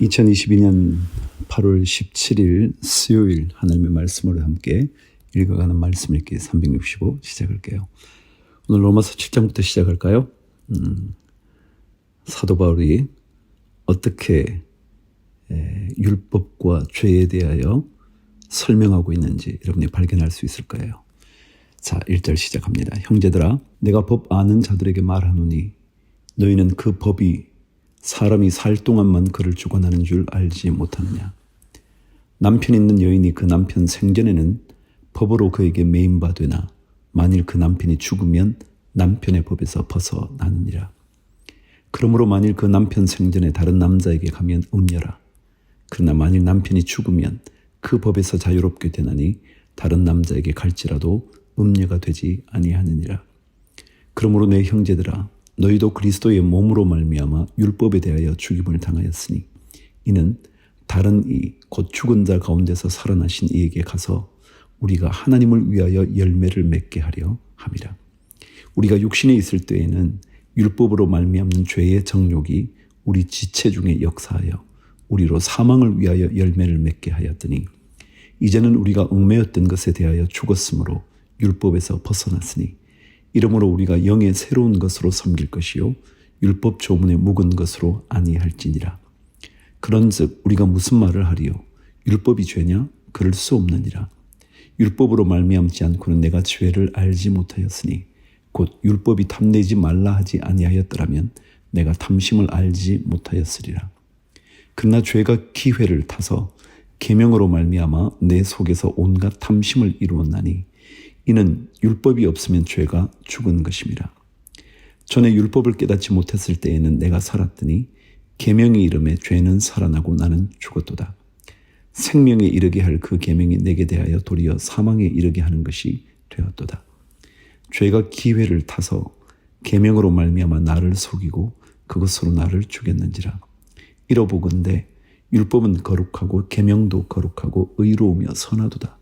2022년 8월 17일 수요일 하나님의 말씀으로 함께 읽어가는 말씀 읽기 365 시작할게요. 오늘 로마서 7장부터 시작할까요? 음, 사도 바울이 어떻게 에, 율법과 죄에 대하여 설명하고 있는지 여러분이 발견할 수 있을 거예요. 자, 1절 시작합니다. 형제들아, 내가 법 아는 자들에게 말하노니 너희는 그 법이 사람이 살 동안만 그를 주관하는 줄 알지 못하느냐. 남편 있는 여인이 그 남편 생전에는 법으로 그에게 매인바 되나 만일 그 남편이 죽으면 남편의 법에서 벗어나느니라. 그러므로 만일 그 남편 생전에 다른 남자에게 가면 음녀라. 그러나 만일 남편이 죽으면 그 법에서 자유롭게 되나니 다른 남자에게 갈지라도 음녀가 되지 아니하느니라. 그러므로 내 형제들아 너희도 그리스도의 몸으로 말미암아 율법에 대하여 죽임을 당하였으니 이는 다른 이 곧 죽은 자 가운데서 살아나신 이에게 가서 우리가 하나님을 위하여 열매를 맺게 하려 함이라. 우리가 육신에 있을 때에는 율법으로 말미암는 죄의 정욕이 우리 지체 중에 역사하여 우리로 사망을 위하여 열매를 맺게 하였더니 이제는 우리가 얽매였던 것에 대하여 죽었으므로 율법에서 벗어났으니 이러므로 우리가 영의 새로운 것으로 섬길 것이요 율법 조문에 묵은 것으로 아니할지니라. 그런즉 우리가 무슨 말을 하리요? 율법이 죄냐? 그럴 수 없느니라. 율법으로 말미암지 않고는 내가 죄를 알지 못하였으니 곧 율법이 탐내지 말라 하지 아니하였더라면 내가 탐심을 알지 못하였으리라. 그러나 죄가 기회를 타서 계명으로 말미암아 내 속에서 온갖 탐심을 이루었나니 이는 율법이 없으면 죄가 죽은 것입니다. 전에 율법을 깨닫지 못했을 때에는 내가 살았더니 계명이 이름에 죄는 살아나고 나는 죽었도다. 생명에 이르게 할 그 계명이 내게 대하여 도리어 사망에 이르게 하는 것이 되었도다. 죄가 기회를 타서 계명으로 말미암아 나를 속이고 그것으로 나를 죽였는지라. 이러보건대 율법은 거룩하고 계명도 거룩하고 의로우며 선하도다.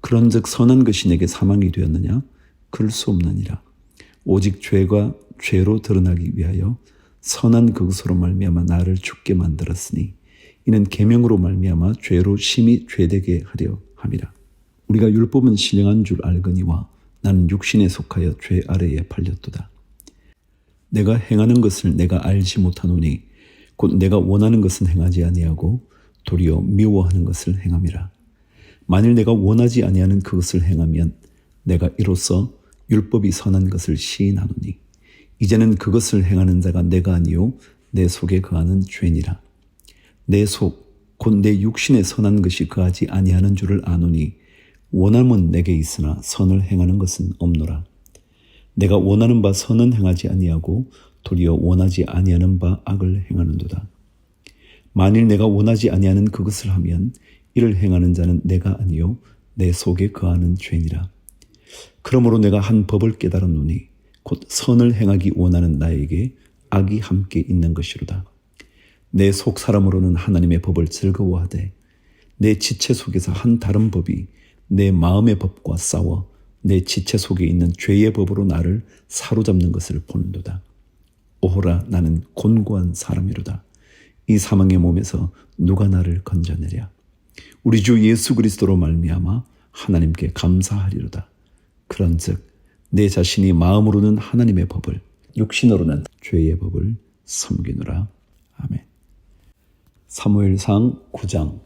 그런즉 선한 것이 내게 사망이 되었느냐? 그럴 수 없느니라. 오직 죄가 죄로 드러나기 위하여 선한 그것으로 말미암아 나를 죽게 만들었으니 이는 계명으로 말미암아 죄로 심히 죄되게 하려 함이라. 우리가 율법은 신령한 줄 알거니와 나는 육신에 속하여 죄 아래에 팔렸도다. 내가 행하는 것을 내가 알지 못하노니 곧 내가 원하는 것은 행하지 아니하고 도리어 미워하는 것을 행함이라. 만일 내가 원하지 아니하는 그것을 행하면 내가 이로써 율법이 선한 것을 시인하노니 이제는 그것을 행하는 자가 내가 아니요 내 속에 거하는 죄니라. 내 속 곧 내 육신에 선한 것이 거하지 아니하는 줄을 아노니 원함은 내게 있으나 선을 행하는 것은 없노라. 내가 원하는 바 선은 행하지 아니하고 도리어 원하지 아니하는 바 악을 행하는도다. 만일 내가 원하지 아니하는 그것을 하면 이를 행하는 자는 내가 아니요 내 속에 거하는 죄니라. 그러므로 내가 한 법을 깨달았노니 곧 선을 행하기 원하는 나에게 악이 함께 있는 것이로다. 내 속 사람으로는 하나님의 법을 즐거워하되 내 지체 속에서 한 다른 법이 내 마음의 법과 싸워 내 지체 속에 있는 죄의 법으로 나를 사로잡는 것을 보는도다. 오호라 나는 곤고한 사람이로다. 이 사망의 몸에서 누가 나를 건져내랴. 우리 주 예수 그리스도로 말미암아 하나님께 감사하리로다. 그런즉 내 자신이 마음으로는 하나님의 법을 육신으로는 죄의 법을 섬기노라. 아멘. 사무엘상 9장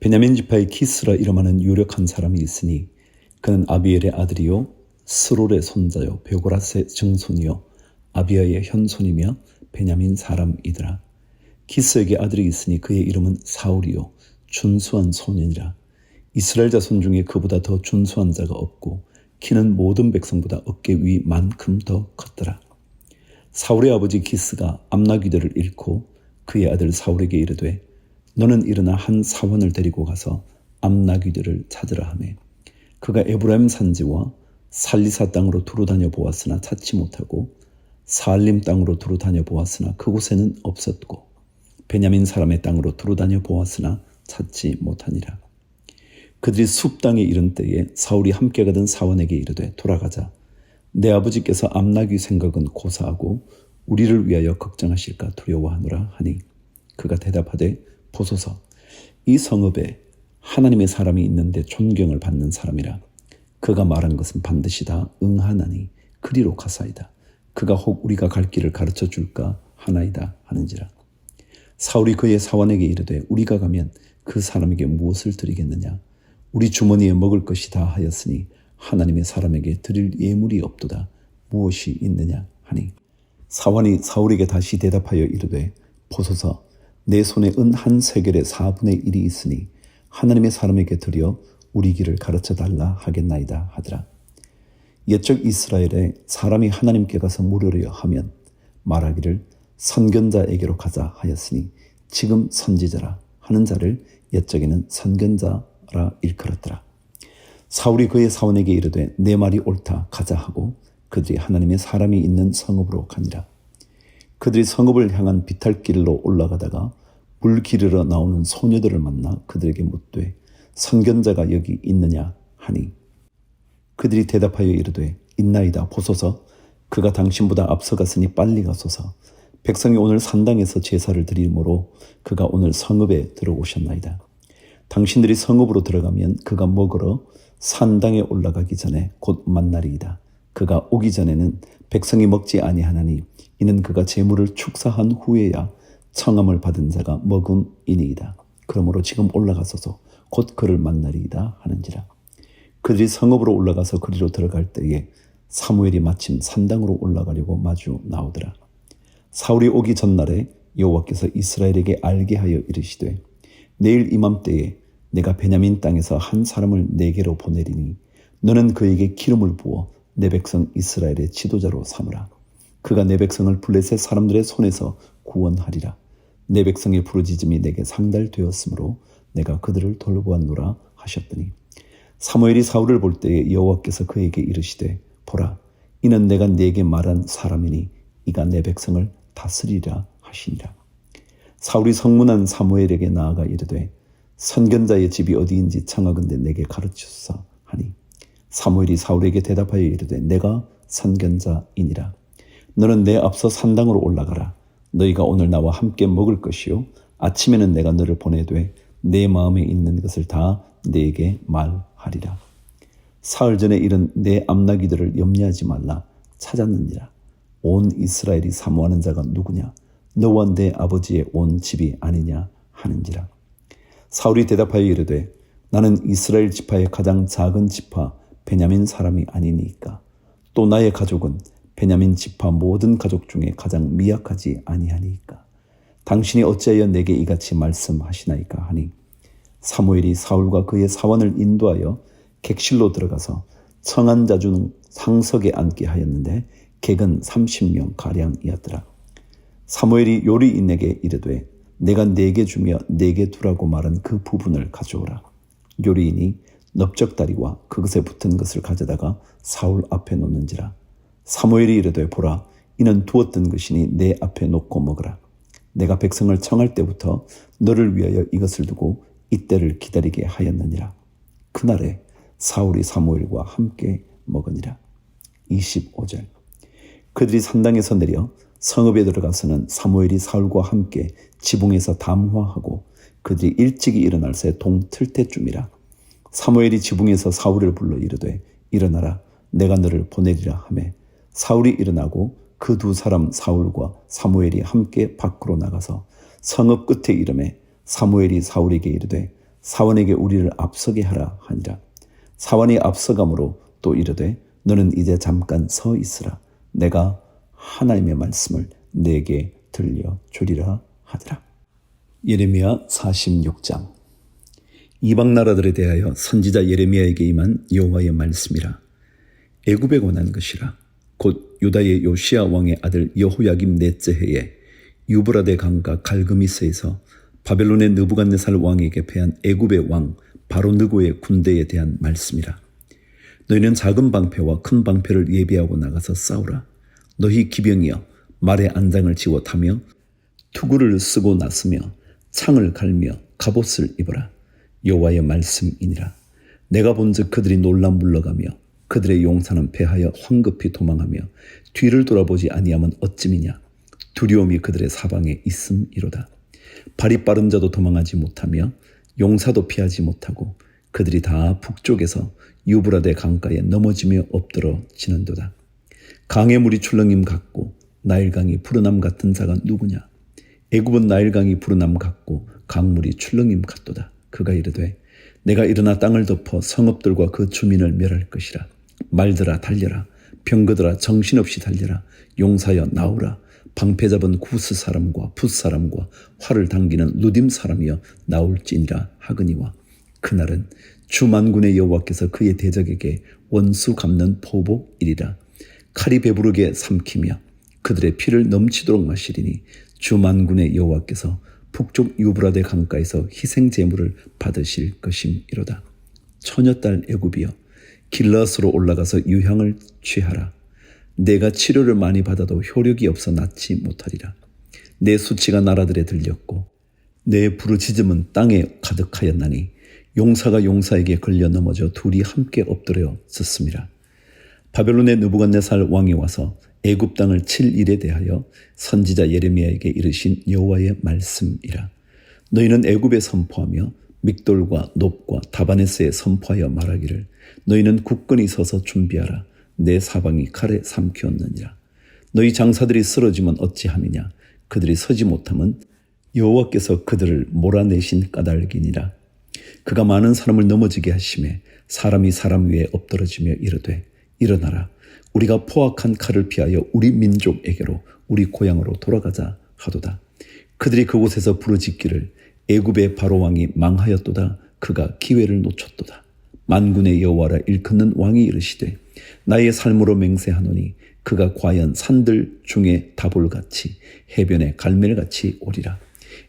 베냐민 지파의 키스라 이름하는 유력한 사람이 있으니 그는 아비엘의 아들이요 스롤의 손자요 베고라스의 증손이요 아비아의 현손이며 베냐민 사람이더라. 키스에게 아들이 있으니 그의 이름은 사울이요 준수한 소년이라 이스라엘 자손 중에 그보다 더 준수한 자가 없고 키는 모든 백성보다 어깨 위만큼 더 컸더라. 사울의 아버지 기스가 암나귀들을 잃고 그의 아들 사울에게 이르되 너는 일어나 한 사원을 데리고 가서 암나귀들을 찾으라 하매 그가 에브라임 산지와 살리사 땅으로 두루 다녀 보았으나 찾지 못하고 살림 땅으로 두루 다녀 보았으나 그곳에는 없었고 베냐민 사람의 땅으로 두루 다녀 보았으나 찾지 못하니라. 그들이 숲 땅에 이른 때에 사울이 함께 가던 사원에게 이르되 돌아가자. 내 아버지께서 암나귀 생각은 고사하고 우리를 위하여 걱정하실까 두려워하노라 하니 그가 대답하되 보소서. 이 성읍에 하나님의 사람이 있는데 존경을 받는 사람이라. 그가 말한 것은 반드시 다. 응하나니 그리로 가사이다. 그가 혹 우리가 갈 길을 가르쳐 줄까 하나이다 하는지라. 사울이 그의 사원에게 이르되 우리가 가면 그 사람에게 무엇을 드리겠느냐? 우리 주머니에 먹을 것이 다 하였으니 하나님의 사람에게 드릴 예물이 없도다. 무엇이 있느냐? 하니 사원이 사울에게 다시 대답하여 이르되 보소서. 내 손에 은 한 세겔의 4분의 1이 있으니 하나님의 사람에게 드려 우리 길을 가르쳐 달라 하겠나이다 하더라. 옛적 이스라엘에 사람이 하나님께 가서 물으려 하면 말하기를 선견자에게로 가자 하였으니 지금 선지자라 하는 자를 옛적에는 선견자라 일컬었더라. 사울이 그의 사원에게 이르되 내 말이 옳다 가자 하고 그들이 하나님의 사람이 있는 성읍으로 가니라. 그들이 성읍을 향한 비탈길로 올라가다가 물 기르러 나오는 소녀들을 만나 그들에게 묻되 선견자가 여기 있느냐 하니 그들이 대답하여 이르되 있나이다 보소서 그가 당신보다 앞서갔으니 빨리 가소서 백성이 오늘 산당에서 제사를 드리므로 그가 오늘 성읍에 들어오셨나이다 당신들이 성읍으로 들어가면 그가 먹으러 산당에 올라가기 전에 곧 만나리이다 그가 오기 전에는 백성이 먹지 아니하나니 이는 그가 재물을 축사한 후에야 청함을 받은 자가 먹음이니이다. 그러므로 지금 올라가소서 곧 그를 만나리이다 하는지라. 그들이 성읍으로 올라가서 그리로 들어갈 때에 사무엘이 마침 산당으로 올라가려고 마주 나오더라. 사울이 오기 전날에 여호와께서 이스라엘에게 알게 하여 이르시되 내일 이맘때에 내가 베냐민 땅에서 한 사람을 내게로 보내리니 너는 그에게 기름을 부어 내 백성 이스라엘의 지도자로 삼으라. 그가 내 백성을 블레셋 사람들의 손에서 구원하리라. 내 백성의 부르짖음이 내게 상달되었으므로 내가 그들을 돌보았노라 하셨더니 사무엘이 사울을 볼 때에 여호와께서 그에게 이르시되 보라 이는 내가 네게 말한 사람이니 이가 내 백성을 다스리라 하시니라. 사울이 성문한 사무엘에게 나아가 이르되 선견자의 집이 어디인지 청하건대 내게 가르치소서 하니 사무엘이 사울에게 대답하여 이르되 내가 선견자이니라. 너는 내 앞서 산당으로 올라가라. 너희가 오늘 나와 함께 먹을 것이요. 아침에는 내가 너를 보내되 내 마음에 있는 것을 다 네게 말하리라. 사흘 전에 이른 내 암나기들을 염려하지 말라. 찾았느니라. 온 이스라엘이 사모하는 자가 누구냐? 너와 내 아버지의 온 집이 아니냐 하는지라. 사울이 대답하여 이르되 나는 이스라엘 지파의 가장 작은 지파 베냐민 사람이 아니니까 또 나의 가족은 베냐민 지파 모든 가족 중에 가장 미약하지 아니하니까 당신이 어찌하여 내게 이같이 말씀하시나이까 하니 사무엘이 사울과 그의 사원을 인도하여 객실로 들어가서 청한 자중 상석에 앉게 하였는데 객은 30명 가량이었더라. 사무엘이 요리인에게 이르되 내가 네게 주며 네게 두라고 말한 그 부분을 가져오라. 요리인이 넓적다리와 그것에 붙은 것을 가져다가 사울 앞에 놓는지라. 사무엘이 이르되 보라 이는 두었던 것이니 내 앞에 놓고 먹으라. 내가 백성을 청할 때부터 너를 위하여 이것을 두고 이때를 기다리게 하였느니라. 그날에 사울이 사무엘과 함께 먹으니라. 25절 그들이 산당에서 내려 성읍에 들어가서는 사무엘이 사울과 함께 지붕에서 담화하고 그들이 일찍이 일어날 새 동틀 때쯤이라 사무엘이 지붕에서 사울을 불러 이르되 일어나라. 내가 너를 보내리라. 하매 사울이 일어나고 그 두 사람 사울과 사무엘이 함께 밖으로 나가서 성읍 끝에 이름에 사무엘이 사울에게 이르되 사원에게 우리를 앞서게 하라. 하니라. 사원이 앞서감으로 또 이르되 너는 이제 잠깐 서 있으라 내가 하나님의 말씀을 내게 들려 주리라 하더라. 예레미야 46장. 이방 나라들에 대하여 선지자 예레미야에게 임한 여호와의 말씀이라. 애굽에 관한 것이라. 곧 유다의 요시아 왕의 아들 여호야김 넷째 해에 유브라데 강가 갈그미스에서 바벨론의 느부갓네살 왕에게 패한 애굽의 왕 바로 느고의 군대에 대한 말씀이라 너희는 작은 방패와 큰 방패를 예비하고 나가서 싸우라 너희 기병이여 말의 안장을 지워 타며 투구를 쓰고 나서며 창을 갈며 갑옷을 입어라 여호와의 말씀이니라. 내가 본즉 그들이 놀라 물러가며 그들의 용사는 패하여 황급히 도망하며 뒤를 돌아보지 아니하면 어찌미냐. 두려움이 그들의 사방에 있음이로다. 발이 빠른 자도 도망하지 못하며 용사도 피하지 못하고 그들이 다 북쪽에서 유브라데 강가에 넘어지며 엎드러 지는도다. 강의 물이 출렁임 같고 나일강이 푸르남 같은 자가 누구냐? 애굽은 나일강이 푸르남 같고 강물이 출렁임 같도다. 그가 이르되 내가 일어나 땅을 덮어 성읍들과 그 주민을 멸할 것이라. 말들아 달려라. 병거들아 정신없이 달려라. 용사여 나오라. 방패 잡은 구스 사람과 풋 사람과 활을 당기는 루딤 사람이여 나올지니라 하거니와 그날은 주 만군의 여호와께서 그의 대적에게 원수 갚는 포복이리라. 칼이 배부르게 삼키며 그들의 피를 넘치도록 마시리니 주 만군의 여호와께서 북쪽 유브라데 강가에서 희생 제물을 받으실 것임이로다. 처녀 딸 애굽이여 길라스로 올라가서 유향을 취하라. 내가 치료를 많이 받아도 효력이 없어 낫지 못하리라. 내 수치가 나라들에 들렸고 내 부르짖음은 땅에 가득하였나니 용사가 용사에게 걸려 넘어져 둘이 함께 엎드려 썼습니다. 바벨론의 느부갓네살 왕이 와서 애굽 땅을 칠 일에 대하여 선지자 예레미야에게 이르신 여호와의 말씀이라. 너희는 애굽에 선포하며 믹돌과 높과 다바네스에 선포하여 말하기를 너희는 굳건히 서서 준비하라. 내 사방이 칼에 삼키었느니라. 너희 장사들이 쓰러지면 어찌함이냐? 그들이 서지 못함은 여호와께서 그들을 몰아내신 까닭이니라. 그가 많은 사람을 넘어지게 하심에 사람이 사람 위에 엎드러지며 이르되 일어나라 우리가 포악한 칼을 피하여 우리 민족에게로 우리 고향으로 돌아가자 하도다. 그들이 그곳에서 부르짖기를 애굽의 바로 왕이 망하였도다. 그가 기회를 놓쳤도다. 만군의 여호와라 일컫는 왕이 이르시되 나의 삶으로 맹세하노니 그가 과연 산들 중에 다볼같이 해변에 갈멜같이 오리라.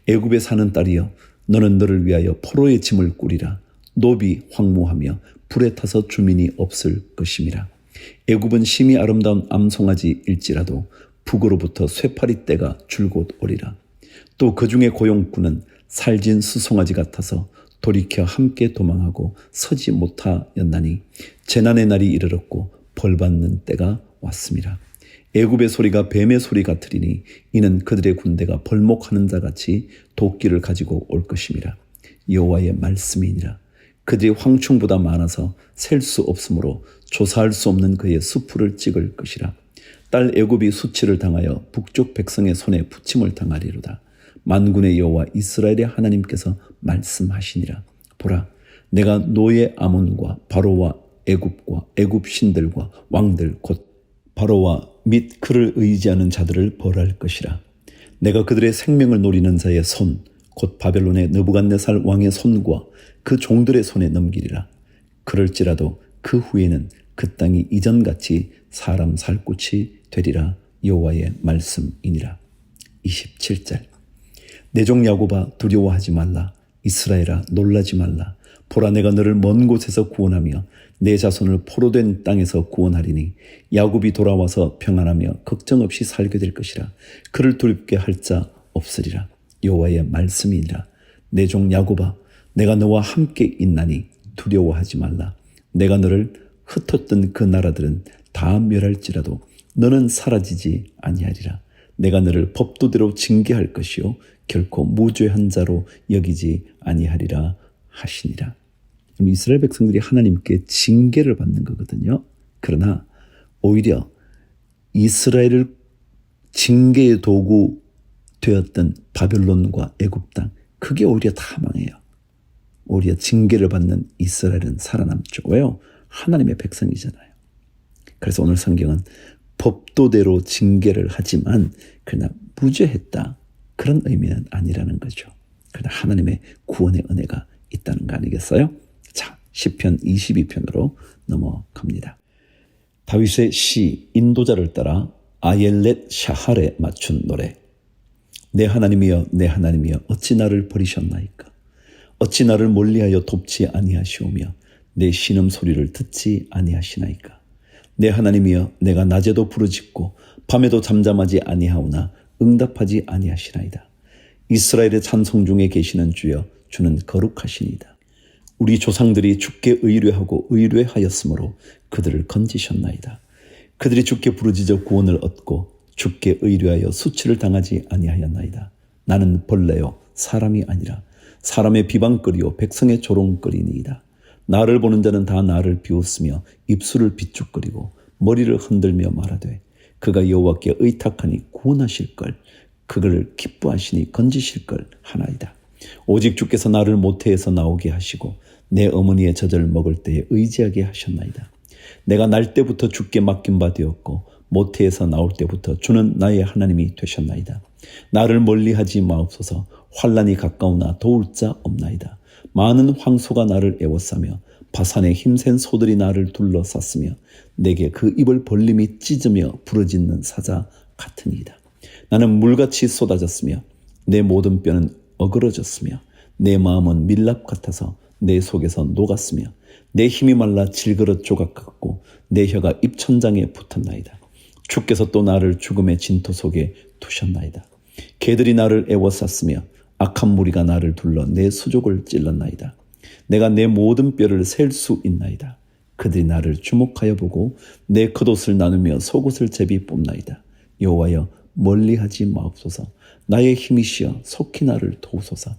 애굽에 사는 딸이여 너는 너를 위하여 포로의 짐을 꾸리라. 노비 황무하며 불에 타서 주민이 없을 것임이라. 애굽은 심히 아름다운 암송아지일지라도 북으로부터 쇠파리 떼가 줄곧 오리라. 또 그 중에 고용꾼은 살진 수송아지 같아서 돌이켜 함께 도망하고 서지 못하였나니 재난의 날이 이르렀고 벌받는 때가 왔습니다. 애굽의 소리가 뱀의 소리 같으리니 이는 그들의 군대가 벌목하는 자 같이 도끼를 가지고 올 것임이라. 여호와의 말씀이니라. 그들이 황충보다 많아서 셀 수 없으므로 조사할 수 없는 그의 수풀을 찍을 것이라. 딸 애굽이 수치를 당하여 북쪽 백성의 손에 부침을 당하리로다. 만군의 여호와 이스라엘의 하나님께서 말씀하시니라. 보라 내가 노예 아몬과 바로와 애굽과 애굽 신들과 왕들 곧 바로와 및 그를 의지하는 자들을 벌할 것이라. 내가 그들의 생명을 노리는 자의 손, 곧 바벨론의 느부갓네살 왕의 손과 그 종들의 손에 넘기리라. 그럴지라도 그 후에는 그 땅이 이전같이 사람 살 곳이 되리라 여호와의 말씀이니라. 27절 내 종 야곱아 두려워하지 말라 이스라엘아 놀라지 말라 보라 내가 너를 먼 곳에서 구원하며 내 자손을 포로된 땅에서 구원하리니 야곱이 돌아와서 평안하며 걱정 없이 살게 될 것이라. 그를 두렵게 할 자 없으리라. 여호와의 말씀이니라. 내 종 야곱아 내가 너와 함께 있나니 두려워하지 말라. 내가 너를 흩었던 그 나라들은 다 멸할지라도 너는 사라지지 아니하리라. 내가 너를 법도대로 징계할 것이요. 결코 무죄한 자로 여기지 아니하리라 하시니라. 이스라엘 백성들이 하나님께 징계를 받는 거거든요. 그러나 오히려 이스라엘을 징계의 도구 되었던 바벨론과 애굽 땅 그게 오히려 다 망해요. 오히려 징계를 받는 이스라엘은 살아남죠. 왜요? 하나님의 백성이잖아요. 그래서 오늘 성경은 법도대로 징계를 하지만 그러나 무죄했다. 그런 의미는 아니라는 거죠. 그러나 하나님의 구원의 은혜가 있다는 거 아니겠어요? 자, 10편 22편으로 넘어갑니다. 다윗의 시 인도자를 따라 아옐렛 샤할에 맞춘 노래. 내 하나님이여 내 하나님이여 어찌 나를 버리셨나이까 어찌 나를 멀리하여 돕지 아니하시오며 내 신음 소리를 듣지 아니하시나이까 내 하나님이여 내가 낮에도 부르짖고 밤에도 잠잠하지 아니하오나 응답하지 아니하시나이다 이스라엘의 찬송 중에 계시는 주여 주는 거룩하시니다. 우리 조상들이 주께 의뢰하고 의뢰하였으므로 그들을 건지셨나이다. 그들이 주께 부르짖어 구원을 얻고 주께 의뢰하여 수치를 당하지 아니하였나이다. 나는 벌레요 사람이 아니라 사람의 비방거리요 백성의 조롱거리니이다. 나를 보는 자는 다 나를 비웃으며 입술을 비축거리고 머리를 흔들며 말하되 그가 여호와께 의탁하니 구원하실 걸 그를 기뻐하시니 건지실 걸 하나이다. 오직 주께서 나를 모태에서 나오게 하시고 내 어머니의 젖을 먹을 때에 의지하게 하셨나이다. 내가 날 때부터 주께 맡긴 바 되었고 모태에서 나올 때부터 주는 나의 하나님이 되셨나이다. 나를 멀리하지 마옵소서 환란이 가까우나 도울 자 없나이다. 많은 황소가 나를 애워싸며 바산의 힘센 소들이 나를 둘러쌌으며 내게 그 입을 벌림이 찢으며 부러지는 사자 같으니이다. 나는 물같이 쏟아졌으며 내 모든 뼈는 어그러졌으며 내 마음은 밀랍 같아서 내 속에서 녹았으며 내 힘이 말라 질그릇 조각 같고 내 혀가 입천장에 붙었나이다. 주께서 또 나를 죽음의 진토 속에 두셨나이다. 개들이 나를 애워쌌으며 악한 무리가 나를 둘러 내 수족을 찔렀나이다. 내가 내 모든 뼈를 셀 수 있나이다. 그들이 나를 주목하여 보고 내 겉옷을 나누며 속옷을 제비 뽑나이다. 여호와여 멀리하지 마옵소서. 나의 힘이시여 속히 나를 도우소서.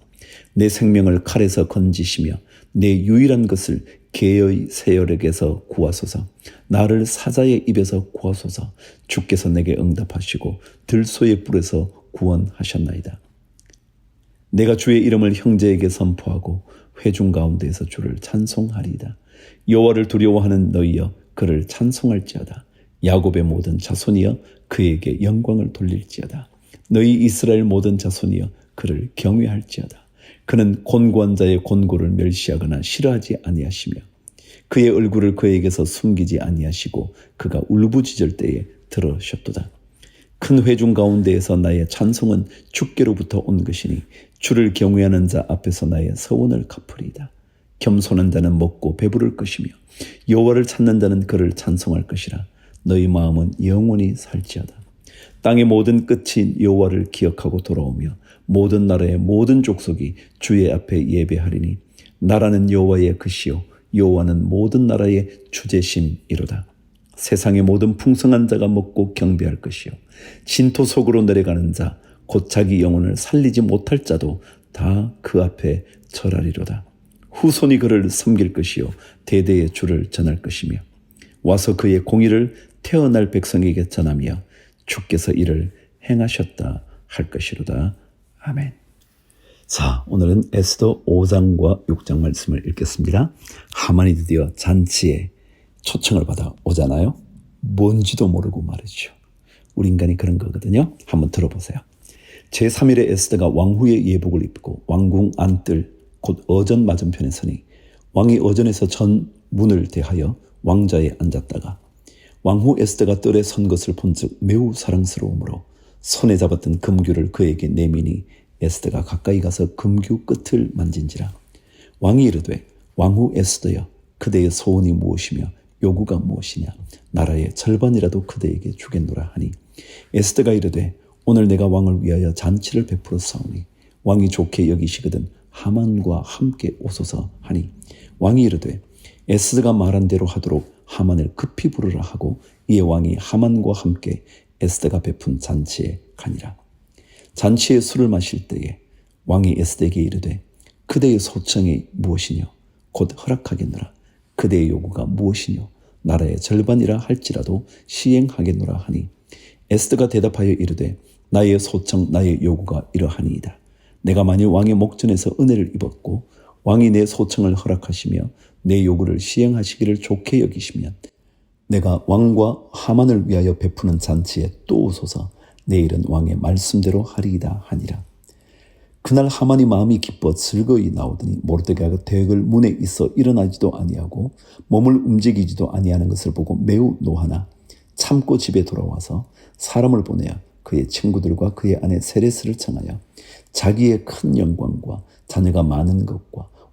내 생명을 칼에서 건지시며 내 유일한 것을 개의 세열에게서 구하소서. 나를 사자의 입에서 구하소서. 주께서 내게 응답하시고 들소의 뿔에서 구원하셨나이다. 내가 주의 이름을 형제에게 선포하고 회중 가운데에서 주를 찬송하리이다. 여호와를 두려워하는 너희여 그를 찬송할지어다. 야곱의 모든 자손이여 그에게 영광을 돌릴지어다. 너희 이스라엘 모든 자손이여 그를 경외할지어다. 그는 곤고한 자의 곤고를 멸시하거나 싫어하지 아니하시며 그의 얼굴을 그에게서 숨기지 아니하시고 그가 울부짖을 때에 들으셨도다. 큰 회중 가운데에서 나의 찬송은 주께로부터 온 것이니 주를 경외하는 자 앞에서 나의 서원을 갚으리이다. 겸손한 자는 먹고 배부를 것이며 여호와를 찾는 자는 그를 찬송할 것이라. 너희 마음은 영원히 살지어다. 땅의 모든 끝이 여호와를 기억하고 돌아오며 모든 나라의 모든 족속이 주의 앞에 예배하리니 나라는 여호와의 것이요 여호와는 모든 나라의 주제심이로다. 세상의 모든 풍성한 자가 먹고 경배할 것이요 진토 속으로 내려가는 자 곧 자기 영혼을 살리지 못할 자도 다 그 앞에 절하리로다. 후손이 그를 섬길 것이요 대대의 주를 전할 것이며 와서 그의 공의를 태어날 백성에게 전하며 주께서 이를 행하셨다 할 것이로다. 아멘. 자, 오늘은 에스더 5장과 6장 말씀을 읽겠습니다. 하만이 드디어 잔치에 초청을 받아 오잖아요. 뭔지도 모르고 말이죠. 우리 인간이 그런 거거든요. 한번 들어보세요. 제3일에 에스더가 왕후의 예복을 입고 왕궁 안뜰 곧 어전 맞은편에 서니 왕이 어전에서 전 문을 대하여 왕자에 앉았다가 왕후 에스더가 뜰에 선 것을 본즉 매우 사랑스러우므로 손에 잡았던 금규를 그에게 내미니 에스더가 가까이 가서 금규 끝을 만진지라. 왕이 이르되 왕후 에스더여 그대의 소원이 무엇이며 요구가 무엇이냐? 나라의 절반이라도 그대에게 주겠노라 하니. 에스더가 이르되 오늘 내가 왕을 위하여 잔치를 베풀어 싸우니 왕이 좋게 여기시거든 하만과 함께 오소서 하니. 왕이 이르되 에스더가 말한 대로 하도록 하만을 급히 부르라 하고 이에 왕이 하만과 함께 에스더가 베푼 잔치에 가니라. 잔치에 술을 마실 때에 왕이 에스더에게 이르되 그대의 소청이 무엇이뇨? 곧 허락하겠노라. 그대의 요구가 무엇이뇨? 나라의 절반이라 할지라도 시행하겠노라 하니 에스더가 대답하여 이르되 나의 소청 나의 요구가 이러하니이다. 내가 만일 왕의 목전에서 은혜를 입었고 왕이 내 소청을 허락하시며 내 요구를 시행하시기를 좋게 여기시면 내가 왕과 하만을 위하여 베푸는 잔치에 또 오소서 내일은 왕의 말씀대로 하리이다 하니라. 그날 하만이 마음이 기뻐 즐거이 나오더니 모르드게가 대역을 문에 있어 일어나지도 아니하고 몸을 움직이지도 아니하는 것을 보고 매우 노하나 참고 집에 돌아와서 사람을 보내어 그의 친구들과 그의 아내 세레스를 청하여 자기의 큰 영광과 자녀가 많은 것과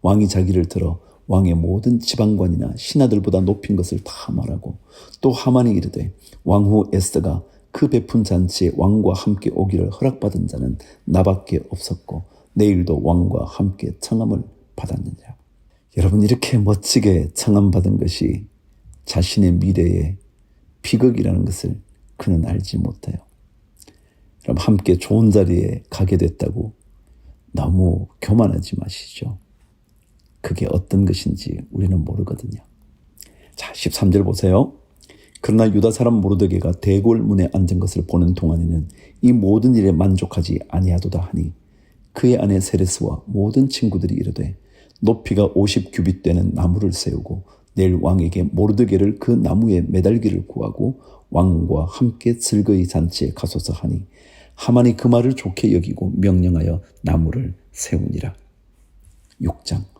왕이 자기를 들어 왕의 모든 지방관이나 신하들보다 높인 것을 다 말하고 또 하만이 이르되 왕후 에스더가 그 베푼 잔치에 왕과 함께 오기를 허락받은 자는 나밖에 없었고 내일도 왕과 함께 청함을 받았느냐. 여러분 이렇게 멋지게 청함받은 것이 자신의 미래의 비극이라는 것을 그는 알지 못해요. 그럼 함께 좋은 자리에 가게 됐다고 너무 교만하지 마시죠. 그게 어떤 것인지 우리는 모르거든요. 자, 13절 보세요. 그러나 유다 사람 모르드게가 대골 문에 앉은 것을 보는 동안에는 이 모든 일에 만족하지 아니하도다 하니 그의 아내 세레스와 모든 친구들이 이르되 높이가 50 규빗 되는 나무를 세우고 내일 왕에게 모르드게를 그 나무에 매달기를 구하고 왕과 함께 즐거이 잔치에 가소서 하니 하만이 그 말을 좋게 여기고 명령하여 나무를 세우니라. 6장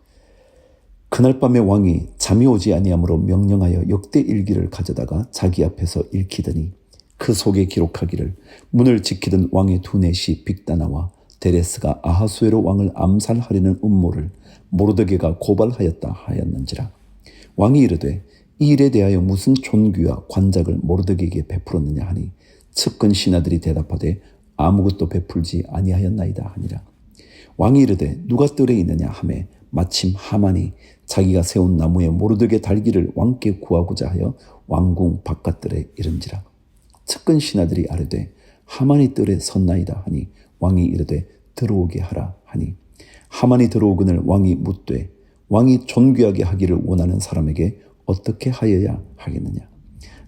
그날 밤에 왕이 잠이 오지 아니하므로 명령하여 역대 일기를 가져다가 자기 앞에서 읽히더니 그 속에 기록하기를 문을 지키던 왕의 두넷이 빅다나와 데레스가 아하수에로 왕을 암살하려는 음모를 모르드게가 고발하였다 하였는지라. 왕이 이르되 이 일에 대하여 무슨 존귀와 관작을 모르드게에게 베풀었느냐 하니 측근 신하들이 대답하되 아무것도 베풀지 아니하였나이다 하니라. 왕이 이르되 누가 뜰에 있느냐 하매 마침 하만이 자기가 세운 나무에 모르드게 달기를 왕께 구하고자 하여 왕궁 바깥들에 이른지라. 측근 신하들이 아뢰되 하만이 뜰에 섰나이다 하니 왕이 이르되 들어오게 하라 하니. 하만이 들어오거늘 왕이 묻되 왕이 존귀하게 하기를 원하는 사람에게 어떻게 하여야 하겠느냐?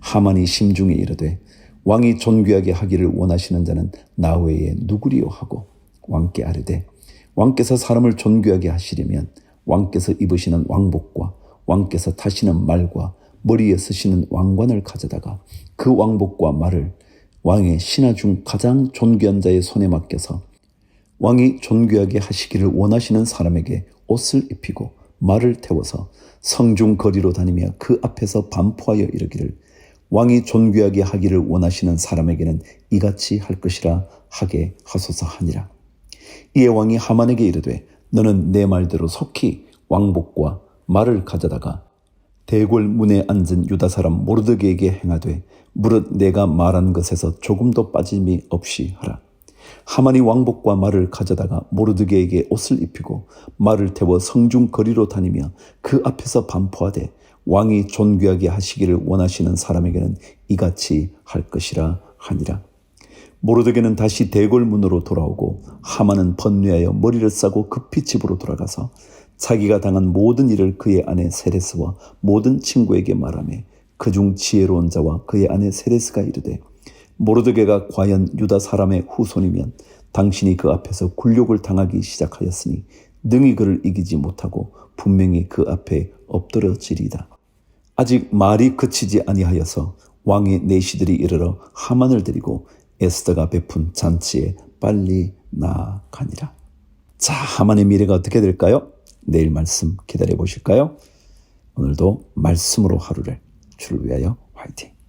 하만이 심중에 이르되 왕이 존귀하게 하기를 원하시는 자는 나 외에 누구리요 하고 왕께 아뢰되 왕께서 사람을 존귀하게 하시려면 왕께서 입으시는 왕복과 왕께서 타시는 말과 머리에 쓰시는 왕관을 가져다가 그 왕복과 말을 왕의 신하 중 가장 존귀한 자의 손에 맡겨서 왕이 존귀하게 하시기를 원하시는 사람에게 옷을 입히고 말을 태워서 성중 거리로 다니며 그 앞에서 반포하여 이르기를 왕이 존귀하게 하기를 원하시는 사람에게는 이같이 할 것이라 하게 하소서 하니라. 이에 왕이 하만에게 이르되 너는 내 말대로 속히 왕복과 말을 가져다가 대궐 문에 앉은 유다 사람 모르드게에게 행하되 무릇 내가 말한 것에서 조금도 빠짐이 없이 하라. 하만이 왕복과 말을 가져다가 모르드게에게 옷을 입히고 말을 태워 성중 거리로 다니며 그 앞에서 반포하되 왕이 존귀하게 하시기를 원하시는 사람에게는 이같이 할 것이라 하니라. 모르드게는 다시 대궐문으로 돌아오고 하만은 번뇌하여 머리를 싸고 급히 집으로 돌아가서 자기가 당한 모든 일을 그의 아내 세레스와 모든 친구에게 말하며 그중 지혜로운 자와 그의 아내 세레스가 이르되 모르드게가 과연 유다 사람의 후손이면 당신이 그 앞에서 굴욕을 당하기 시작하였으니 능히 그를 이기지 못하고 분명히 그 앞에 엎드러지리다. 아직 말이 그치지 아니하여서 왕의 내시들이 이르러 하만을 데리고 에스더가 베푼 잔치에 빨리 나아가니라. 자, 하만의 미래가 어떻게 될까요? 내일 말씀 기다려 보실까요? 오늘도 말씀으로 하루를 주를 위하여 화이팅!